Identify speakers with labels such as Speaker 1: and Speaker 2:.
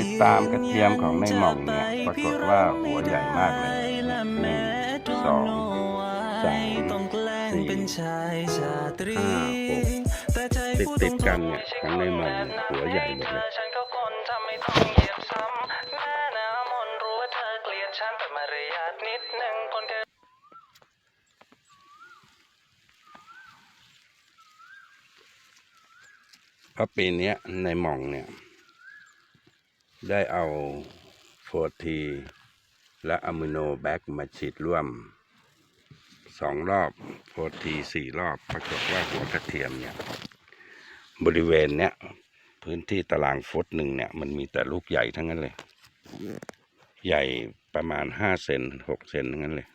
Speaker 1: ติดตามกระเทียมของในหม่องเนี่ยปรากฏว่าหัวใหญ่มากเลยหนึ่งสองสามสี่ห้าหกติดติดกันเนี่ยของในหม่องเนี่ยหัวใหญ่หมดเลย
Speaker 2: ฉันก็คนทำไม่ต้องเลยเพ
Speaker 1: ราะปีนี้ในหม่องเนี่ย ได้เอาโฟทีและอะมิโนแบคมาฉีดร่วมสองรอบโฟทีสี่รอบปรากฏว่าหัวกระเทียมเนี่ย บริเวณเนี้ยพื้นที่ตารางฟุตหนึ่งเนี่ย มันมีแต่ลูกใหญ่ทั้งนั้นเลย ใหญ่ประมาณห้าเซนหกเซนทั้งนั้นเลย